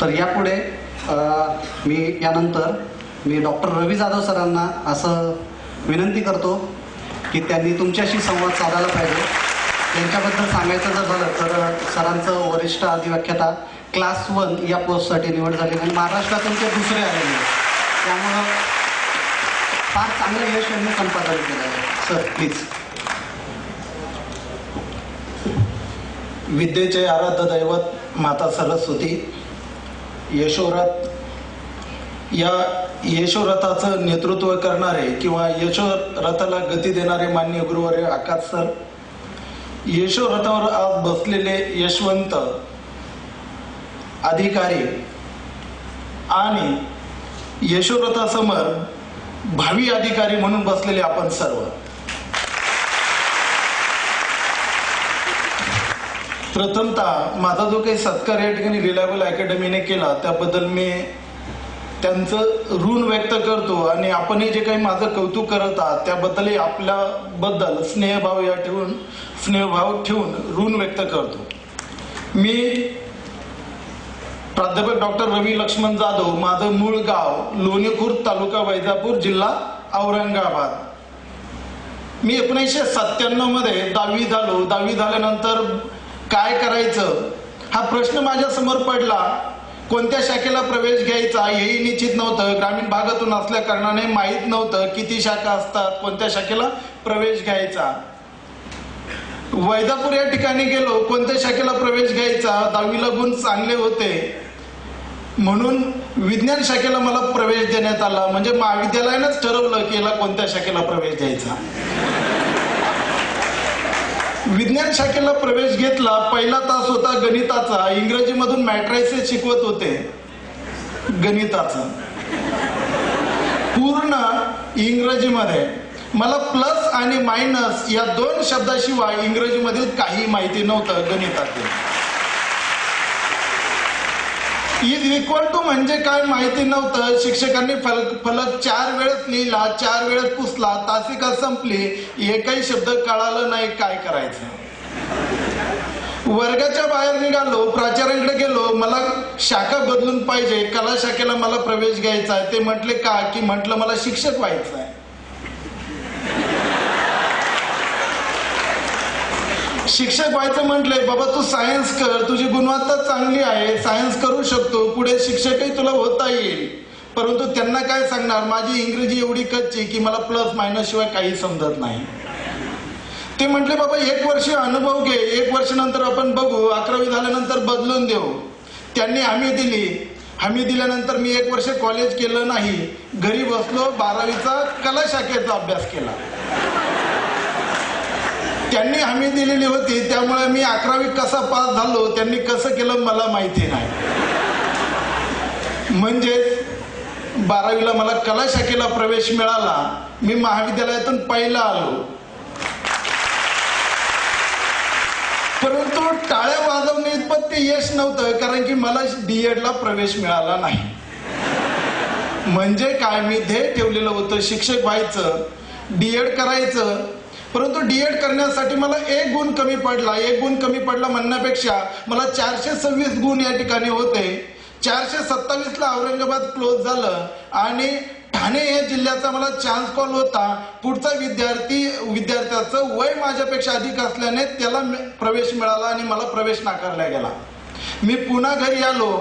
तर यापुढे मी यानंतर मी डॉक्टर रवी जाधव सरांना असं विनंती करतो की त्यांनी तुमच्याशी संवाद साधायला पाहिजे. त्यांच्याबद्दल सांगायचं जर झालं तर सरांचं वरिष्ठ अधिव्याख्याता क्लास वन या पोस्टसाठी निवड झाली आणि महाराष्ट्रातून ते दुसरे आलेले नाही त्यामुळं फार चांगलं यश यांनी संपादन केलं आहे. सर प्लीज विद्येचे आराध्य दैवत माता सरस्वती यशोरथ या यशोरथाचं नेतृत्व करणारे किंवा यशोरथाला गती देणारे मान्य गुरुवारे आकाश सर यशोरथावर आज बसलेले यशवंत अधिकारी आणि यशोरथासमोर भावी अधिकारी म्हणून बसलेले आपण सर्व. प्रथमतः माझा जो काही सत्कार या ठिकाणी रिलायबल अकॅडमीने केला त्याबद्दल मी त्यांचं ऋण व्यक्त करतो आणि आपणही जे काही माझं कौतुक करत आहात त्याबद्दलही आपल्याबद्दल स्नेहभाव या ठेवून स्नेहभाव ठेवून ऋण व्यक्त करतो. मी प्राध्यापक डॉक्टर रवी लक्ष्मण जाधव माझं मूळ गाव लोणी तालुका वैजापूर जिल्हा औरंगाबाद. मी एकोणीसशे सत्त्याण्णवमध्ये दहावी झालो. दहावी झाल्यानंतर काय करायचं? हा प्रश्न माझ्यासमोर पडला. कोणत्या शाखेला प्रवेश घ्यायचा हेही निश्चित नव्हतं. ग्रामीण भागातून असल्या कारणाने माहीत नव्हतं किती शाखा असतात कोणत्या शाखेला प्रवेश घ्यायचा. वैदापूर या ठिकाणी गेलो कोणत्या शाखेला प्रवेश घ्यायचा? दहावीला गुण चांगले होते. म्हणून विज्ञान शाखेला मला प्रवेश देण्यात आला. म्हणजे महाविद्यालयानंच ठरवलं की याला कोणत्या शाखेला प्रवेश द्यायचा. विज्ञान शाखेला प्रवेश घेतला पहिला तास होता गणिताचा. इंग्रजीमधून मॅट्रायसेस शिकवत होते. गणिताचा. पूर्ण इंग्रजीमध्ये. मला प्लस आणि मायनस या दोन शब्दाशिवाय इंग्रजीमधील काही माहिती नव्हतं गणितातील. इज इक्वल टू म्हणजे काय माहिती नव्हतं. शिक्षकांनी फलक फलक चार वेळेस लिहिला चार वेळेस पुसला तासिका संपली. एकही शब्द कळालं नाही काय करायचं. वर्गाच्या बाहेर निघालो प्राचार्यांकडे गेलो. मला शाखा बदलून पाहिजे. कला शाखेला मला प्रवेश घ्यायचा आहे. ते म्हटले का? की म्हटलं मला शिक्षक व्हायचं आहे. शिक्षक व्हायचं म्हटलंय बाबा तू सायन्स कर. तुझी गुणवत्ता चांगली आहे. सायन्स करू शकतो. पुढे शिक्षकही तुला होता येईल. परंतु त्यांना काय सांगणार? माझी इंग्रजी एवढी कच्ची की मला प्लस मायनस शिवाय काही समजत नाही. ते म्हटले बाबा एक वर्ष अनुभव घे. एक वर्ष नंतर आपण बघू. अकरावी झाल्यानंतर बदलून देऊ. त्यांनी हमी दिली. हमी दिल्यानंतर मी एक वर्ष कॉलेज केलं नाही. घरी बसलो बारावीचा कला शाखेचा अभ्यास केला. त्यांनी हमी दिलेली होती त्यामुळे मी अकरावी कसा पास झालो त्यांनी कसं केलं मला माहिती नाही. म्हणजेच बारावीला मला कला शाखेला प्रवेश मिळाला मी महाविद्यालयातून पहिला आलो. परंतु टाळ्या वाजवणे इतपत ते यश नव्हतं कारण की मला डीएड ला प्रवेश मिळाला नाही. म्हणजे काय मी ध्येय ठेवलेलं होतं शिक्षक व्हायचं डीएड करायचं परंतु डीएड करण्यासाठी मला एक गुण कमी पडला. एक गुण कमी पडला म्हणण्यापेक्षा मला चारशे सव्वीस गुण या ठिकाणी होते. चारशे सत्तावीस ला औरंगाबाद क्लोज झालं आणि ठाणे या जिल्ह्याचा मला चान्स कॉल होता. पुढचा विद्यार्थी विद्यार्थ्याचं वय माझ्यापेक्षा अधिक असल्याने त्याला प्रवेश मिळाला आणि मला प्रवेश नाकारला गेला. मी पुन्हा घरी आलो.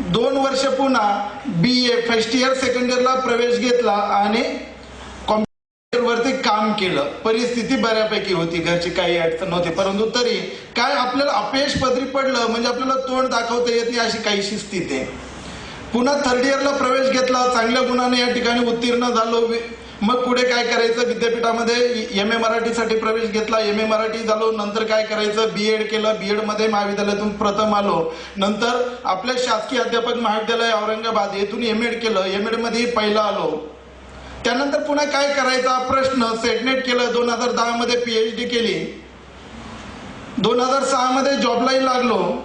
दोन वर्ष पुन्हा B A first year second इयरला प्रवेश घेतला आणि वरती काम केलं. परिस्थिती बऱ्यापैकी होती. घरची काही अडचण नव्हती. परंतु तरी काय आपल्याला अपयश पदरी पडलं म्हणजे आपल्याला तोंड दाखवता येत नाही अशी काहीशी स्थिती आहे पुन्हा थर्ड इयरला प्रवेश घेतला. चांगल्या गुणाने या ठिकाणी उत्तीर्ण झालो. मग पुढे काय करायचं? विद्यापीठामध्ये एम ए मराठीसाठी प्रवेश घेतला. एम ए मराठी झालो. नंतर काय करायचं? बी एड केलं. बी एडमध्ये महाविद्यालयातून प्रथम आलो. नंतर आपल्या शासकीय अध्यापक महाविद्यालय औरंगाबाद येथून एम एड केलं. एम एडमध्ये पहिला आलो. त्यानंतर पुन्हा काय करायचा प्रश्न सेटनेट केलं दोन हजार दहा मध्ये पीएचडी केली. दोन हजार सहा मध्ये जॉबलाही लागलो.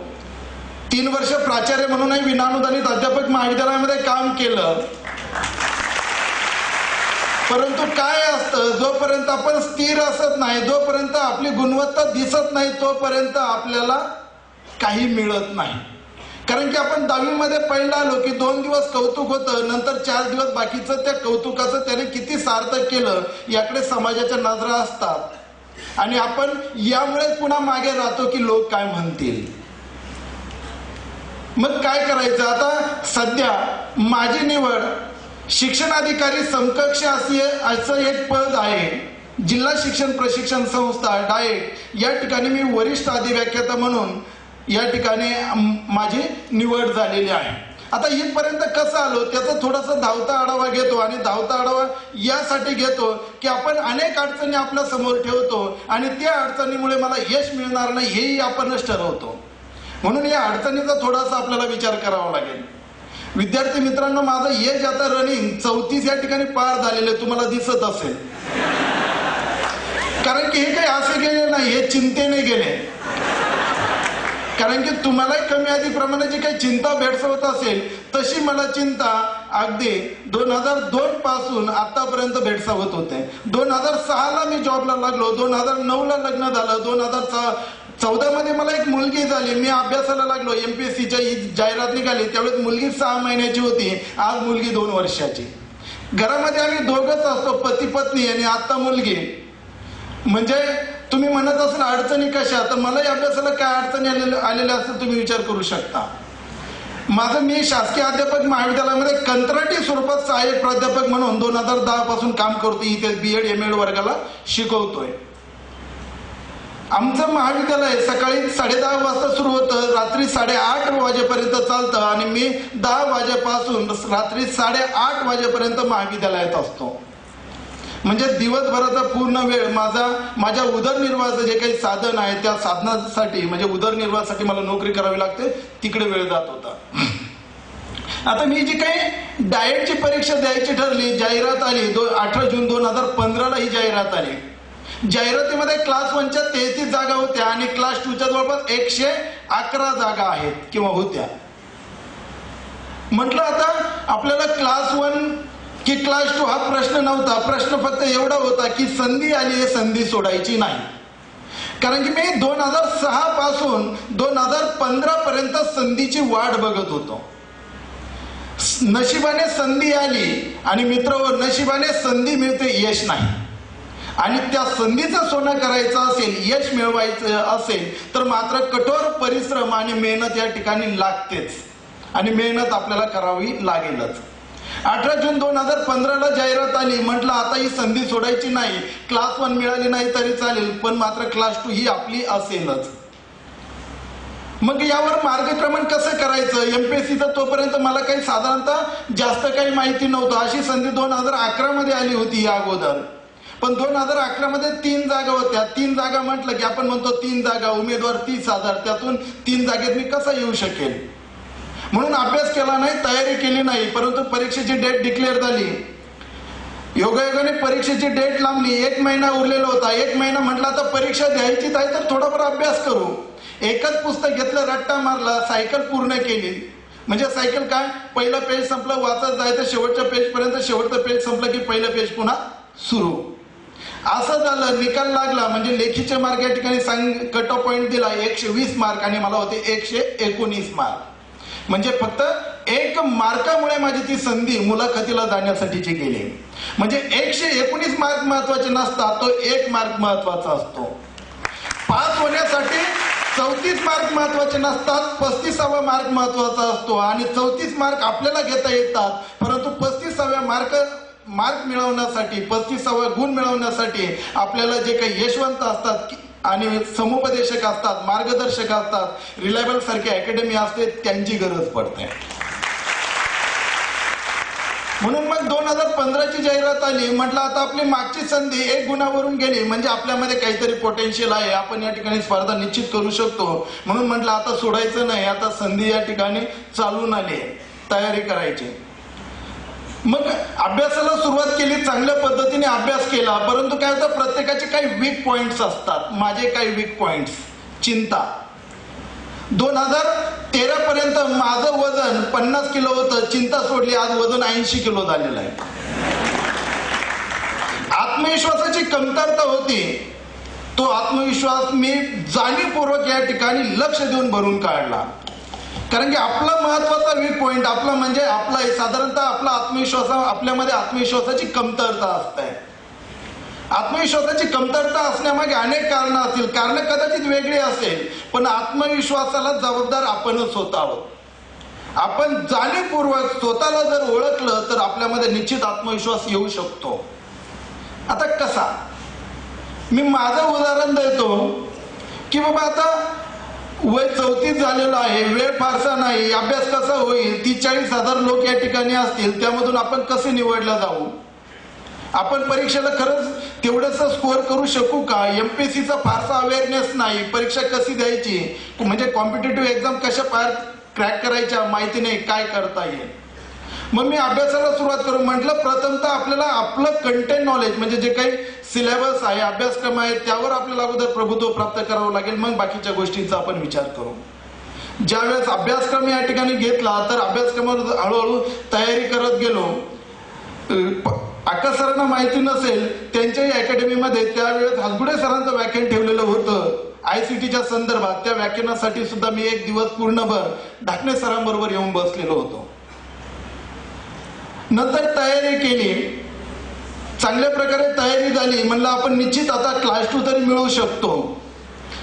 तीन वर्ष प्राचार्य म्हणूनही विनानुदानित अध्यापक महाविद्यालयामध्ये काम केलं. परंतु काय असतं जोपर्यंत आपण स्थिर असत नाही जोपर्यंत आपली गुणवत्ता दिसत नाही तोपर्यंत आपल्याला काही मिळत नाही. कारण की आपण दहावीमध्ये पहिला आलो की दोन दिवस कौतुक होतं नंतर चार दिवस बाकीचं त्या कौतुकाचं त्याने किती सार्थक केलं याकडे समाजाच्या नजरा असतात. आणि आपण यामुळे पुन्हा मागे राहतो की लोक काय म्हणतील. मग काय करायचं? आता सध्या माझी निवड शिक्षणाधिकारी समकक्ष असे असं एक पद आहे. जिल्हा शिक्षण प्रशिक्षण संस्था डाएट या ठिकाणी मी वरिष्ठ अधिव्याख्याता म्हणून या ठिकाणी माझी निवड झालेली आहे. आता इथपर्यंत कसं आलो त्याचा थोडासा धावता आढावा घेतो आणि धावता आढावा यासाठी घेतो की आपण अनेक अडचणी आपल्यासमोर ठेवतो आणि त्या अडचणीमुळे मला यश मिळणार नाही हेही आपणच ठरवतो. म्हणून या अडचणीचा थोडासा आपल्याला विचार करावा लागेल. विद्यार्थी मित्रांनो माझं एज आता रनिंग चौतीस या ठिकाणी पार झालेलं तुम्हाला दिसत असेल. कारण की हे काही असे गेले नाही हे चिंतेने गेले. कारण की तुम्हालाही कमी अधिक प्रमाणाची काही चिंता भेडसवत असेल तशी मला चिंता अगदी दोन हजार दोन पासून आतापर्यंत भेडसावत होते. दोन हजार सहाला मी जॉबला लागलो दोन हजार नऊ ला लग्न झालं दोन हजार चौदा मध्ये मला एक मुलगी झाली मी अभ्यासाला लागलो एमपीएससीच्या जाहिरात निघाली त्यावेळेस मुलगी सहा महिन्याची होती आज मुलगी दोन वर्षाची. घरामध्ये आम्ही दोघच असतो पती पत्नी आणि आत्ता मुलगी. म्हणजे तुम्ही म्हणत असाल अडचणी कशा तर मलाही अभ्यासाला काय अडचणी आलेल्या आलेल्या असतील तुम्ही विचार करू शकता. माझं मी शासकीय अध्यापक महाविद्यालयामध्ये कंत्राटी स्वरूपात सहाय्यक प्राध्यापक म्हणून दोन हजार दहा पासून काम करतो इथे बी एड एम एड वर्गाला शिकवतोय. आमचं महाविद्यालय सकाळी साडेदहा वाजता सुरू होतं रात्री साडेआठ वाजेपर्यंत चालतं आणि मी दहा वाजेपासून रात्री साडेआठ वाजेपर्यंत महाविद्यालयात असतो. म्हणजे दिवसभराचा पूर्ण वेळ माझा माझ्या उदरनिर्वाहाचं जे काही साधन आहे त्या साधनासाठी म्हणजे उदरनिर्वाहासाठी मला नोकरी करावी लागते तिकडे वेळ जात होता. आता मी जी काही डाएटची परीक्षा द्यायची ठरली जाहिरात आली दो अठरा जून दोन हजार पंधराला ही जाहिरात आली. जाहिरातीमध्ये क्लास वनच्या तेहतीस जागा होत्या आणि क्लास टूच्या जवळपास एकशे अकरा जागा आहेत किंवा होत्या. म्हटलं आता आपल्याला क्लास वन की क्लास टू हा प्रश्न नव्हता. प्रश्न फक्त एवढा होता की संधी आली आहे संधी सोडायची नाही. कारण की मी दोन हजार सहा पासून दोन हजार पंधरा पर्यंत संधीची वाट बघत होतो. नशिबाने संधी आली आणि मित्र नशिबाने संधी मिळते यश नाही. आणि त्या संधीचं सोनं करायचं असेल यश मिळवायचं असेल तर मात्र कठोर परिश्रम आणि मेहनत या ठिकाणी लागतेच. आणि मेहनत आपल्याला करावी लागेलच. अठरा जून दोन हजार पंधराला जाहिरात आली. म्हटलं आता ही संधी सोडायची नाही. क्लास वन मिळाली नाही तरी चालेल पण मात्र क्लास टू ही आपली असेलच. मग यावर मार्गक्रमण कसं करायचं? एमपीएससीचं तोपर्यंत मला काही साधारणतः जास्त काही माहिती नव्हतं. अशी संधी दोन हजार अकरा मध्ये आली होती या अगोदर. पण दोन हजार अकरा मध्ये तीन जागा होत्या. तीन जागा म्हटलं की आपण म्हणतो तीन जागा उमेदवार तीस हजार. त्यातून तीन जागेत मी कसा येऊ शकेल? म्हणून अभ्यास केला नाही तयारी केली नाही परंतु परीक्षेची डेट डिक्लेअर झाली. योगायोगाने परीक्षेची डेट लांबली एक महिना उरलेला होता. एक महिना म्हटला तर परीक्षा द्यायचीच आहे तर थोडाफार अभ्यास करू. एकच पुस्तक घेतलं रट्टा मारला सायकल पूर्ण केली. म्हणजे सायकल काय? पहिलं पेज संपलं वाचत जायचं शेवटच्या पेज पर्यंत शेवटचं पेज संपलं की पहिलं पेज पुन्हा सुरू. असं झालं निकाल लागला म्हणजे लेखीचे मार्क या ठिकाणी सांग कट ऑफ पॉईंट दिला एकशे वीस मार्क आणि मला होते एकशे एकोणीस मार्क म्हणजे फक्त एक मार्कामुळे माझी ती संधी मुलाखतीला जाण्यासाठीची गेली. म्हणजे एकशे एकोणीस मार्क महत्त्वाचे नसतात तो एक मार्क महत्त्वाचा असतो. पास होण्यासाठी चौतीस मार्क महत्त्वाचे नसतात पस्तीसावा मार्क महत्त्वाचा असतो आणि चौतीस मार्क आपल्याला घेता येतात. परंतु पस्तीसाव्या मार्क मार्क मिळवण्यासाठी पस्तीसावा गुण मिळवण्यासाठी आपल्याला जे काही यशवंत असतात की- आणि समुपदेशक असतात मार्गदर्शक असतात रिलायबल सारखी अकॅडमी असते त्यांची गरज पडते. म्हणून मग दोन हजार पंधराची जाहिरात आली. म्हटलं आता आपली मागची संधी एक गुणावरून गेली. म्हणजे आपल्यामध्ये काहीतरी पोटेन्शियल आहे. आपण या ठिकाणी स्पर्धा निश्चित करू शकतो. म्हणून म्हटलं आता सोडायचं नाही. आता संधी या ठिकाणी चालून आली तयारी करायची. मग अभ्यासाला सुरुवात केली चांगल्या पद्धतीने अभ्यास केला परंतु काय होतं प्रत्येकाचे काही वीक पॉइंट्स असतात. माझे काही वीक पॉइंट्स चिंता. दोन हजार तेरा पर्यंत माझं वजन पन्नास किलो होतं. चिंता सोडली आज वजन ऐंशी किलो झालेलं आहे. आत्मविश्वासाची कमतरता होती. तो आत्मविश्वास मी जाणीवपूर्वक या ठिकाणी लक्ष देऊन भरून काढला. कारण की आपला महत्त्वाचा वीक पॉइंट आपला म्हणजे आपला साधारणतः आपला आत्मविश्वास आपल्यामध्ये आत्मविश्वासाची कमतरता असते. आत्मविश्वासाची कमतरता असण्यामागे अनेक कारण असतील. कारण कदाचित वेगळी असेल पण आत्मविश्वासाला जबाबदार आपणच होत आहोत. आपण जाणीवपूर्वक स्वतःला जर ओळखलं तर आपल्यामध्ये निश्चित आत्मविश्वास येऊ शकतो. आता कसा? मी माझं उदाहरण देतो की बाबा आता वय चौतीस झालेलं आहे वेळ फारसा नाही अभ्यास कसा होईल? ती चाळीस हजार लोक या ठिकाणी असतील त्यामधून आपण कसे निवडला जाऊ? आपण परीक्षेला खरंच तेवढंच स्कोअर करू शकू का? एमपीएससीचा फारसा अवेअरनेस नाही. परीक्षा कशी द्यायची? म्हणजे कॉम्पिटेटिव्ह एक्झाम कशा पार क्रॅक करायच्या? माहिती नाही. काय करता येईल? मग मी अभ्यासाला सुरुवात करू म्हटलं प्रथमतः आपल्याला आपलं कंटेंट नॉलेज म्हणजे जे काही सिलेबस आहे अभ्यासक्रम आहे त्यावर आपल्याला अगोदर प्रभुत्व प्राप्त करावं लागेल मग बाकीच्या गोष्टींचा आपण विचार करू. ज्यावेळेस अभ्यासक्रम या ठिकाणी घेतला तर अभ्यासक्रमावर हळूहळू तयारी करत गेलो. आकाश सरांना माहिती नसेल त्यांच्याही अकॅडमीमध्ये त्यावेळेस हसगुडे सरांचं व्याख्यान ठेवलेलं होतं. आयसीटीच्या संदर्भात त्या व्याख्यानासाठी सुद्धा मी एक दिवस पूर्णभर ढाकणे सरांबरोबर येऊन बसलेलो होतो. नंतर तयारी केली. चांगल्या प्रकारे तयारी झाली. म्हणलं आपण निश्चित आता क्लास टू तरी मिळवू शकतो.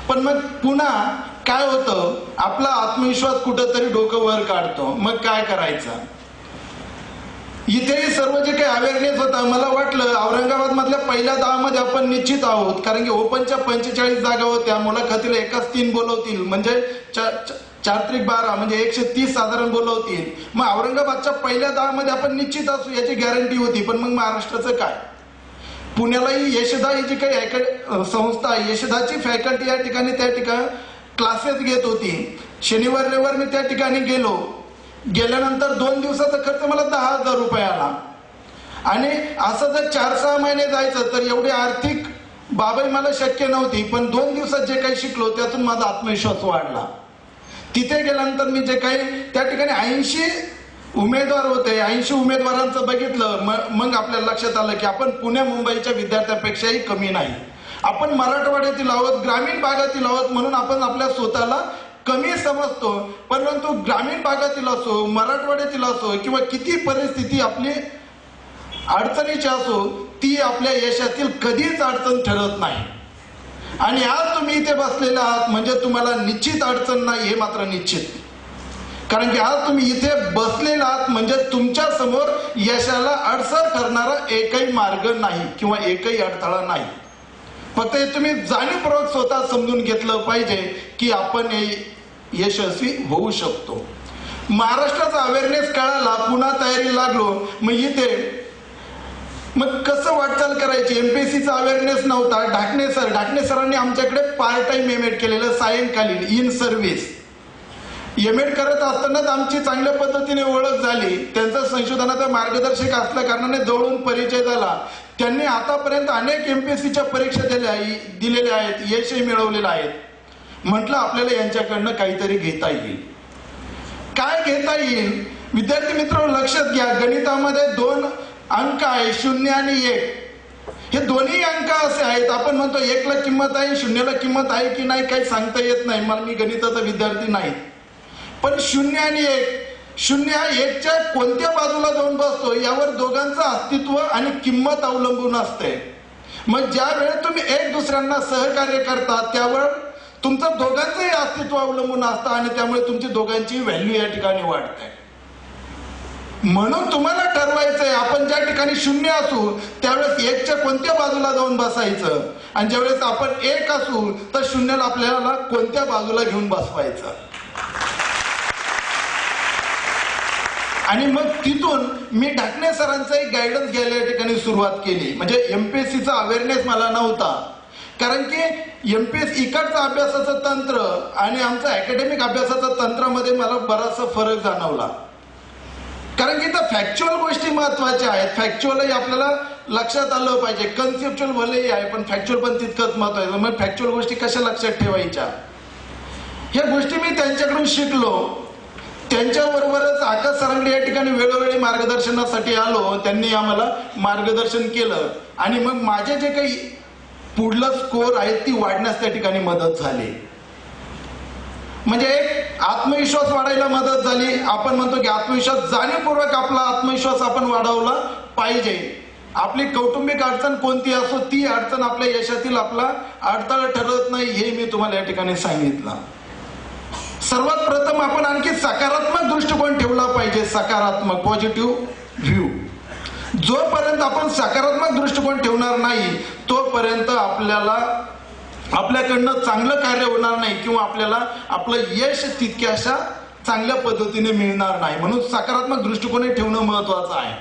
पण मग पुन्हा काय होतं? आपला आत्मविश्वास कुठंतरी डोकं वर काढतो. मग काय करायचं? इथे सर्व जे काही अवेअरनेस होता मला वाटलं औरंगाबाद मधल्या पहिल्या दहा मध्ये आपण निश्चित आहोत. कारण की ओपनच्या पंचेचाळीस जागा होत्या. मुलाखतीला एकाच तीन बोलवतील. म्हणजे चार त्रिक बारा म्हणजे एकशे तीस साधारण बोलवतील मग औरंगाबादच्या पहिल्या दहा मध्ये आपण निश्चित असू याची गॅरंटी होती. पण मग महाराष्ट्राचं काय? पुण्यालाही यशदा ही जी काही संस्था आहे यशदाची फॅकल्टी या ठिकाणी त्या ठिकाणी क्लासेस घेत होती. शनिवार रविवार मी त्या ठिकाणी गेलो. गेल्यानंतर दोन दिवसाचा खर्च मला दहा हजार रुपये आला. आणि असं जर चार सहा महिने जायचं तर एवढी आर्थिक बाबही मला शक्य नव्हती. पण दोन दिवसात जे काही शिकलो त्यातून माझा आत्मविश्वास वाढला. तिथे गेल्यानंतर मी जे काही त्या ठिकाणी ऐंशी उमेदवार होते ऐंशी उमेदवारांचं बघितलं मग आपल्याला लक्षात आलं की आपण पुणे मुंबईच्या विद्यार्थ्यांपेक्षाही कमी नाही. आपण मराठवाड्यातील आहोत ग्रामीण भागातील आहोत म्हणून आपण आपल्या स्वतःला कमी समजतो. परंतु ग्रामीण भागातील असो मराठवाड्यातील असो किंवा किती परिस्थिती आपली अडचणीची असो ती आपल्या यशातील कधीच अडचण ठरत नाही. आणि आज तुम्ही इथे बसलेले आहात म्हणजे तुम्हाला निश्चित अडचण नाही हे मात्र निश्चित. कारण की आज तुम्ही इथे बसलेला आहात म्हणजे तुमच्यासमोर यशाला अडसर करणारा एकही मार्ग नाही किंवा एकही अडथळा नाही. फक्त हे तुम्ही जाणीवपूर्वक स्वतः समजून घेतलं पाहिजे की आपण हे यशस्वी होऊ शकतो. महाराष्ट्राचा अवेअरनेस कळाला पुन्हा तयारी लागलो. मग इथे मग कसं वाटचाल करायची? एमपीएससीचा अवेअरनेस नव्हता. ढाकणे सर ढाकणे सरांनी आमच्याकडे पार्ट टाइम एम एड केलेलं सायंकालीन इन सर्व्हिस एम एड करत असतानाच आमची चांगल्या पद्धतीने ओळख झाली. त्यांचा संशोधनाचा मार्गदर्शक असल्या कारणाने जवळून परिचय झाला. त्यांनी आतापर्यंत अनेक एमपीएससीच्या परीक्षा दिल्या दिलेल्या आहेत यशही मिळवलेलं आहेत. म्हटलं आपल्याला यांच्याकडनं काहीतरी घेता येईल. काय घेता येईल? विद्यार्थी मित्र लक्षात घ्या. गणितामध्ये दोन अंक आहे शून्य आणि एक. हे दोन्ही अंक असे आहेत. आपण म्हणतो एकला किंमत आहे शून्यला किंमत आहे की नाही काही सांगता येत नाही. मला मी गणिताचा विद्यार्थी नाही. पण शून्य आणि एक. शून्य हा एकच्या कोणत्या बाजूला जाऊन बसतो यावर दोघांचं अस्तित्व आणि किंमत अवलंबून असते. मग ज्या वेळेस तुम्ही एक दुसऱ्यांना सहकार्य करता त्यावर तुमचं दोघांचंही अस्तित्व अवलंबून असतं आणि त्यामुळे तुमची दोघांची व्हॅल्यू या ठिकाणी वाढते. म्हणून तुम्हाला ठरवायचंय आपण ज्या ठिकाणी शून्य असू त्यावेळेस एकच्या कोणत्या बाजूला जाऊन बसायचं? आणि ज्यावेळेस आपण एक असू तर शून्याला आपल्याला कोणत्या बाजूला घेऊन बसवायचं? आणि मग तिथून मी ढाकणे सरांचा एक गायडन्स घ्यायला या ठिकाणी सुरुवात केली. म्हणजे एमपीएससीचा अवेअरनेस मला नव्हता. कारण की एमपीएससी इकडचं अभ्यासाचं तंत्र आणि आमचं अकॅडमिक अभ्यासाचं तंत्रामध्ये मला बराचसा फरक जाणवला. कारण की इथं फॅक्च्युअल गोष्टी महत्त्वाच्या आहेत. फॅक्च्युअलही आपल्याला लक्षात आलं पाहिजे. कन्सेप्च्युअल भलेही आहे पण फॅक्च्युअल पण तितकंच महत्वाचं मग फॅक्च्युअल गोष्टी कशा लक्षात ठेवायच्या? ह्या गोष्टी मी त्यांच्याकडून शिकलो. त्यांच्याबरोबरच आकाश सरांकडे या ठिकाणी वेळोवेळी मार्गदर्शनासाठी आलो. त्यांनी आम्हाला मार्गदर्शन केलं. आणि मग माझे जे काही पुढलं स्कोर आहेत ती वाढण्यास त्या ठिकाणी मदत झाली. म्हणजे एक आत्मविश्वास वाढायला मदत झाली. आपण म्हणतो की आत्मविश्वास जाणीवपूर्वक आपला आत्मविश्वास आपण वाढवला पाहिजे. आपली कौटुंबिक अडचण कोणती असो ती अडचण आपल्या यशातील आपला अडथळा ठरत नाही हे मी तुम्हाला या ठिकाणी सांगितलं. सर्वात प्रथम आपण आणखी सकारात्मक दृष्टिकोन ठेवला पाहिजे सकारात्मक पॉझिटिव्ह व्ह्यू जोपर्यंत आपण सकारात्मक दृष्टिकोन ठेवणार नाही तोपर्यंत आपल्याला आपल्याकडनं चांगलं कार्य होणार नाही किंवा आपल्याला आपलं यश तितक्याशा चांगल्या पद्धतीने मिळणार नाही. म्हणून सकारात्मक दृष्टिकोन ठेवणं महत्वाचं आहे.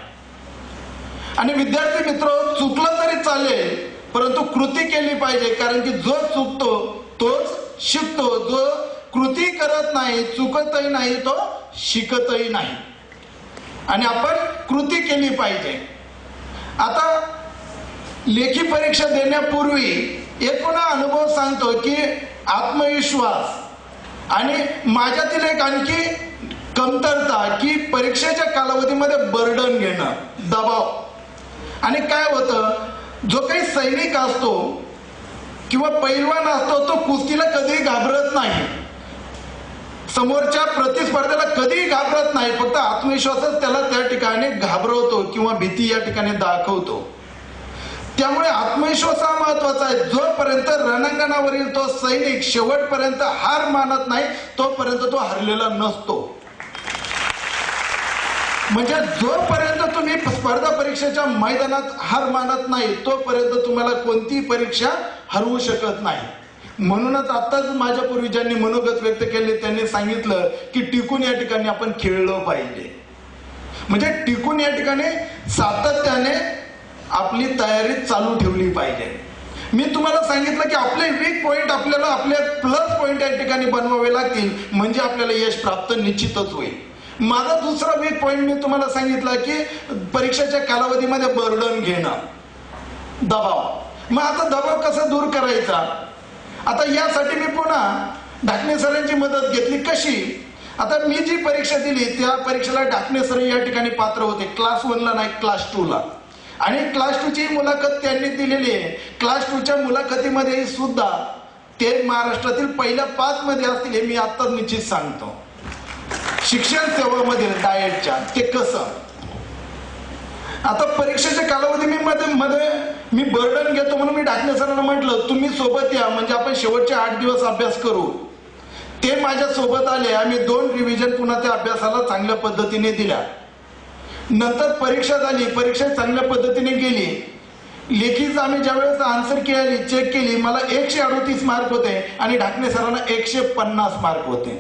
आणि विद्यार्थी मित्र चुकलं तरी चालेल परंतु कृती केली पाहिजे. कारण की जो चुकतो तोच शिकतो. जो कृती करत नाही चुकतही नाही तो शिकतही नाही. आणि आपण कृती केली पाहिजे. आता लेखी परीक्षा देण्यापूर्वी एक पुन्हा अनुभव सांगतो की आत्मविश्वास आणि माझ्यातील एक आणखी कमतरता की परीक्षेच्या कालावधीमध्ये बर्डन घेणं दबाव. आणि काय होतं जो काही सैनिक असतो किंवा पैलवान असतो तो कुस्तीला कधीही घाबरत नाही. समोरच्या प्रतिस्पर्धेला कधीही घाबरत नाही फक्त आत्मविश्वासच त्याला त्या ठिकाणी घाबरवतो किंवा भीती या ठिकाणी दाखवतो. त्यामुळे आत्मविश्वास हा महत्त्वाचा आहे. जोपर्यंत रणांगणावरील तो सैनिक शेवटपर्यंत हार मानत नाही तोपर्यंत तो हरलेला नसतो. म्हणजे जोपर्यंत तुम्ही स्पर्धा परीक्षेच्या मैदानात हार मानत नाही तोपर्यंत तुम्हाला कोणतीही परीक्षा हरवू शकत नाही. म्हणूनच आताच माझ्या पूर्वजांनी मनोगत व्यक्त केले त्यांनी सांगितलं की टिकून या ठिकाणी आपण खेळलं पाहिजे. म्हणजे टिकून या ठिकाणी सातत्याने आपली तयारी चालू ठेवली पाहिजे. मी तुम्हाला सांगितलं की आपले वीक पॉईंट आपल्याला आपले प्लस पॉईंट या ठिकाणी बनवावे लागतील म्हणजे आपल्याला यश प्राप्त निश्चितच होईल. माझा दुसरा वीक पॉईंट मी तुम्हाला सांगितलं की परीक्षेच्या कालावधीमध्ये बर्डन घेणं. दबाव. मग आता दबाव कसा दूर करायचा? आता यासाठी मी पुन्हा ढाकणे सरांची मदत घेतली. कशी? आता मी जी परीक्षा दिली त्या परीक्षेला ढाकणे सर या ठिकाणी पात्र होते. क्लास वनला नाही क्लास टूला ला. आणि क्लास टू ची मुलाखत त्यांनी दिलेली आहे. क्लास टू च्या मुलाखतीमध्ये सुद्धा ते महाराष्ट्रातील पहिल्या पाच मध्ये असतील हे मी आत्ताच निश्चित सांगतो. शिक्षण सेवामधील डायटच्या ते कसं? आता परीक्षेच्या कालावधी मी मध्ये मध्ये मी बर्डन घेतो म्हणून मी ढाकणे सरांना म्हटलं तुम्ही सोबत या म्हणजे आपण शेवटचे आठ दिवस अभ्यास करू. ते माझ्या सोबत आले आम्ही दोन रिव्हिजन पुन्हा त्या अभ्यासाला चांगल्या पद्धतीने दिल्या. नंतर परीक्षा झाली परीक्षा चांगल्या पद्धतीने गेली. लेखीच आम्ही ज्यावेळेस आन्सर केली चेक केली मला एकशे अडोतीस मार्क होते आणि ढाकणे सरांना एकशे पन्नास मार्क होते.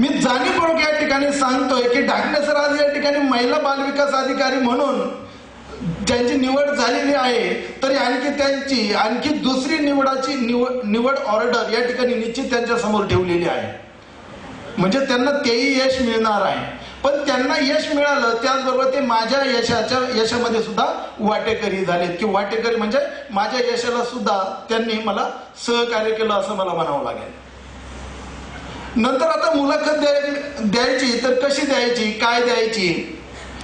मी जाणीवपूर्वक या ठिकाणी सांगतोय की ढाकणे सर आज या ठिकाणी महिला बालविकास अधिकारी म्हणून ज्यांची निवड झालेली आहे तरी आणखी त्यांची आणखी दुसरी निवडाची निवड निवड ऑर्डर या ठिकाणी निश्चित त्यांच्यासमोर ठेवलेली आहे. म्हणजे त्यांना तेही यश मिळणार आहे. पण त्यांना यश मिळालं त्याचबरोबर ते माझ्या यशाच्या यशामध्ये सुद्धा वाटेकरी झालेत. की वाटेकरी म्हणजे माझ्या यशाला सुद्धा त्यांनी मला सहकार्य केलं असं मला म्हणावं लागेल. नंतर आता मुलाखत द्याय- द्यायची तर कशी द्यायची? काय द्यायची?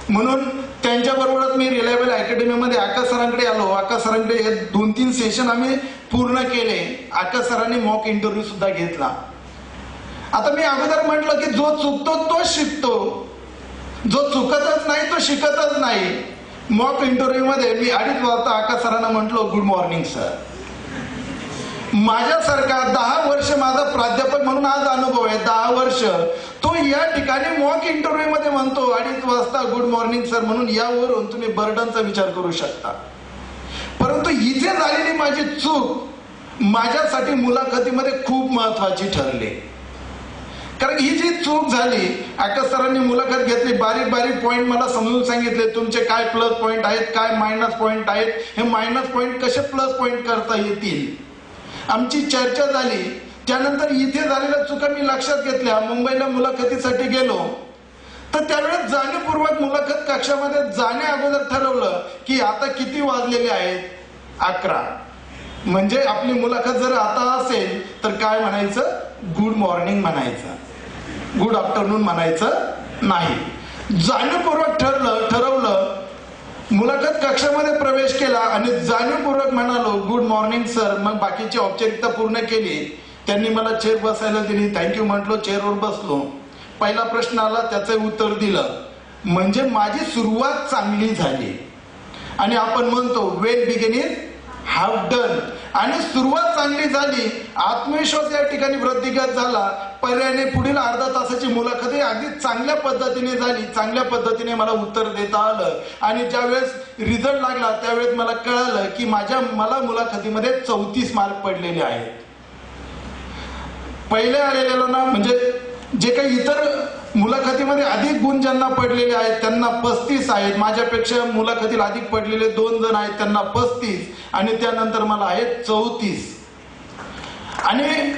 म्हणून त्यांच्या बरोबरच मी रिलायबल अकॅडमीमध्ये आकाश सरांकडे आलो. आकाश सरांकडे हे दोन तीन सेशन आम्ही पूर्ण केले. आकाश सरांनी मॉक इंटरव्ह्यू सुद्धा घेतला. आता मी अगोदर म्हटलं की जो चुकतो तो शिकतो. जो चुकतच नाही तो शिकतच नाही. मॉक इंटरव्ह्यू मध्ये मी अडीच वाजता आकाश सरांना म्हटलो गुड मॉर्निंग सर माझ्यासारखा दहा वर्ष माझा प्राध्यापक म्हणून आज अनुभव आहे दहा वर्ष. तो या ठिकाणी मॉक इंटरव्ह्यू मध्ये म्हणतो अडीच वाजता गुड मॉर्निंग सर म्हणून यावरून तुम्ही बर्डनचा विचार करू शकता. परंतु इथे झालेली माझी चूक माझ्यासाठी मुलाखतीमध्ये खूप महत्वाची ठरली. कारण ही जी चूक झाली आकाश सरांनी मुलाखत घेतली बारीक बारीक पॉईंट मला समजून सांगितले तुमचे काय प्लस पॉईंट आहेत काय मायनस पॉईंट आहेत हे मायनस पॉईंट कसे प्लस पॉईंट करता येतील? आमची चर्चा झाली त्यानंतर इथे झालेल्या चुका मी लक्षात घेतल्या मुंबईला मुलाखतीसाठी गेलो. तर त्यावेळेस जाणीवपूर्वक मुलाखत कक्षामध्ये जाण्या अगोदर ठरवलं की आता किती वाजलेले आहेत? अकरा. म्हणजे आपली मुलाखत जर आता असेल तर काय म्हणायचं? गुड मॉर्निंग म्हणायचं. गुड आफ्टरनून म्हणायचं नाही. जाणीवपूर्वक ठरलं ठरवलं मुलाखत कक्षामध्ये प्रवेश केला आणि जाणीवपूर्वक म्हणालो गुड मॉर्निंग सर मग बाकीची औपचारिकता पूर्ण केली. त्यांनी मला चेअर बसायला दिली. थँक्यू म्हटलो चेअरवर बसलो. पहिला प्रश्न आला त्याचं उत्तर दिलं. म्हणजे माझी सुरुवात चांगली झाली. आणि आपण म्हणतो well begin is have done आणि सुरुवात चांगली झाली आत्मविश्वास या ठिकाणी वृद्धिगत झाला. पर्यायाने पुढील अर्धा तासाची मुलाखतही अगदी चांगल्या पद्धतीने झाली. चांगल्या पद्धतीने मला उत्तर देता आलं. आणि ज्यावेळेस रिझल्ट लागला त्यावेळेस मला कळालं की माझ्या मला मुलाखतीमध्ये चौतीस मार्क पडलेले आहेत. पहिले आलेल्याला म्हणजे जे काही इतर मुलाखतीमध्ये अधिक गुण ज्यांना पडलेले आहेत त्यांना पस्तीस आहेत. माझ्यापेक्षा मुलाखतीला अधिक पडलेले दोन जण आहेत त्यांना पस्तीस. आणि त्यानंतर मला आहेत चौतीस. आणि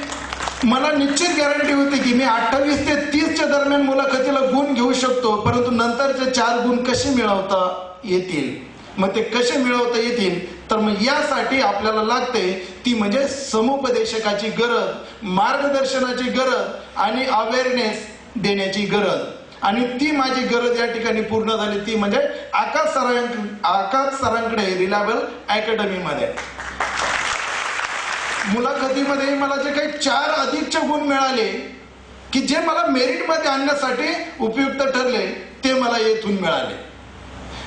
मला निश्चित गॅरंटी होती की मी अठ्ठावीस ते तीसच्या दरम्यान मुलाखतीला गुण घेऊ शकतो परंतु नंतरचे चार गुण कसे मिळवता येतील? मग ते कसे मिळवता येतील? तर मग यासाठी आपल्याला लागते ती म्हणजे समुपदेशकाची गरज मार्गदर्शनाची गरज आणि अवेअरनेस देण्याची गरज. आणि ती माझी गरज या ठिकाणी पूर्ण झाली. ती म्हणजे आकाश सरां आकाश सरांकडे रिलायबल अकॅडमीमध्ये. मुलाखतीमध्ये मला जे काही चार अधिकचे गुण मिळाले की जे मला मेरिटमध्ये आणण्यासाठी उपयुक्त ठरले ते मला येथून मिळाले.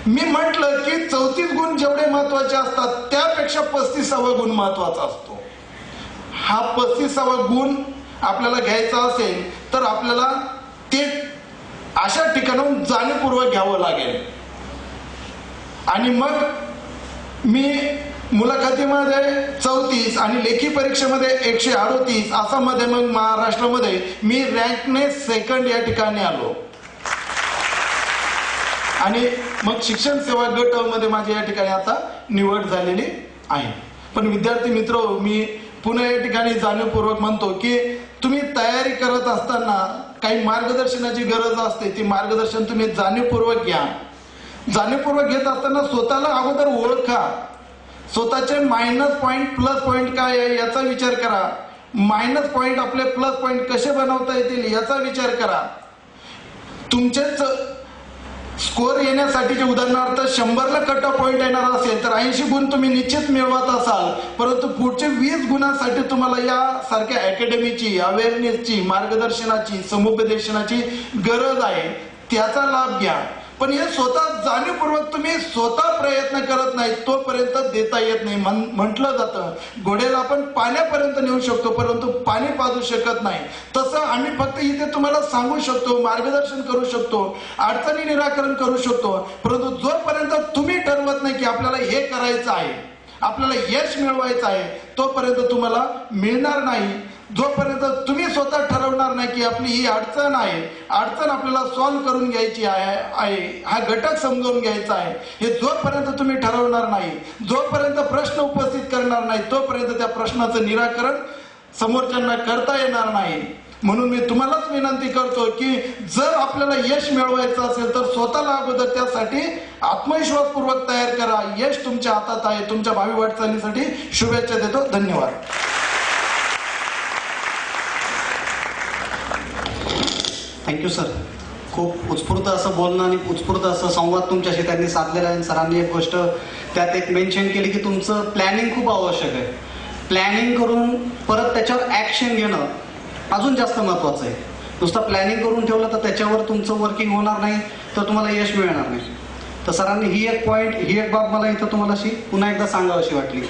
मी म्हटलं की चौतीस गुण जेवढे महत्त्वाचे असतात त्यापेक्षा पस्तीसावा गुण महत्त्वाचा असतो. हा पस्तीसावा गुण आपल्याला घ्यायचा असेल तर आपल्याला ते अशा ठिकाणाहून जाणीवपूर्वक घ्यावं लागेल. आणि मग मी मुलाखतीमध्ये चौतीस आणि लेखी परीक्षेमध्ये एकशे अडोतीस आसाममध्ये मग महाराष्ट्रामध्ये मी रँकने सेकंड या ठिकाणी आलो. आणि मग शिक्षण सेवा गटमध्ये माझी या ठिकाणी आता निवड झालेली आहे. पण विद्यार्थी मित्र मी पुन्हा या ठिकाणी जाणीवपूर्वक म्हणतो की तुम्ही तयारी करत असताना काही मार्गदर्शनाची गरज असते ती मार्गदर्शन तुम्ही जाणीवपूर्वक घ्या. जाणीवपूर्वक घेत असताना स्वतःला अगोदर ओळखा. स्वतःचे मायनस पॉईंट प्लस पॉईंट काय आहे याचा विचार करा. मायनस पॉईंट आपले प्लस पॉईंट कसे बनवता येतील याचा विचार करा. तुमचेच स्कोअर येण्यासाठीचे उदाहरणार्थ शंभरला कट ऑफ पॉईंट येणार असेल तर ऐंशी गुण तुम्ही निश्चित मिळवत असाल. परंतु पुढचे वीस गुणांसाठी तुम्हाला या सारख्या अकॅडमीची अवेअरनेसची मार्गदर्शनाची समुपदेशनाची गरज आहे. त्याचा लाभ घ्या. पण हे स्वतः जाणीवपूर्वक तुम्ही स्वतः प्रयत्न करत नाही तोपर्यंत देता येत नाही. म्हटलं जातं. घोड्याला आपण पाण्यापर्यंत नेऊ शकतो परंतु पाणी पाजू शकत नाही. तसं आम्ही फक्त इथे तुम्हाला सांगू शकतो मार्गदर्शन करू शकतो अडचणी निराकरण करू शकतो. परंतु जोपर्यंत तुम्ही ठरवत नाही की आपल्याला हे करायचं आहे आपल्याला यश मिळवायचं आहे तोपर्यंत तुम्हाला मिळणार नाही. जोपर्यंत तुम्ही स्वतः ठरवणार नाही की आपली ही अडचण आहे अडचण आपल्याला सॉल्व्ह करून घ्यायची आहे आहे हा घटक समजावून घ्यायचा आहे हे जोपर्यंत तुम्ही ठरवणार नाही जोपर्यंत प्रश्न उपस्थित करणार नाही तोपर्यंत त्या प्रश्नाचं निराकरण समोरच्यांना करता येणार नाही. म्हणून मी तुम्हालाच विनंती करतो की जर आपल्याला यश मिळवायचं असेल तर स्वतःला अगोदर त्यासाठी आत्मविश्वासपूर्वक तयार करा. यश तुमच्या हातात आहे. तुमच्या भावी वाटचालीसाठी शुभेच्छा देतो. धन्यवाद. थँक्यू सर खूप उत्स्फूर्त असं बोलणं आणि उत्स्फूर्त असं संवाद तुमच्याशी त्यांनी साधलेला आहे आणि सरांनी एक गोष्ट त्यात एक मेन्शन केली की तुमचं प्लॅनिंग खूप आवश्यक आहे. प्लॅनिंग करून परत त्याच्यावर ॲक्शन घेणं अजून जास्त महत्त्वाचं आहे. नुसतं प्लॅनिंग करून ठेवलं तर त्याच्यावर तुमचं वर्किंग होणार नाही तर तुम्हाला यश मिळणार नाही. तर सरांनी ही एक पॉईंट ही एक बाब मला इथं तुम्हाला अशी पुन्हा एकदा सांगावीशी वाटली.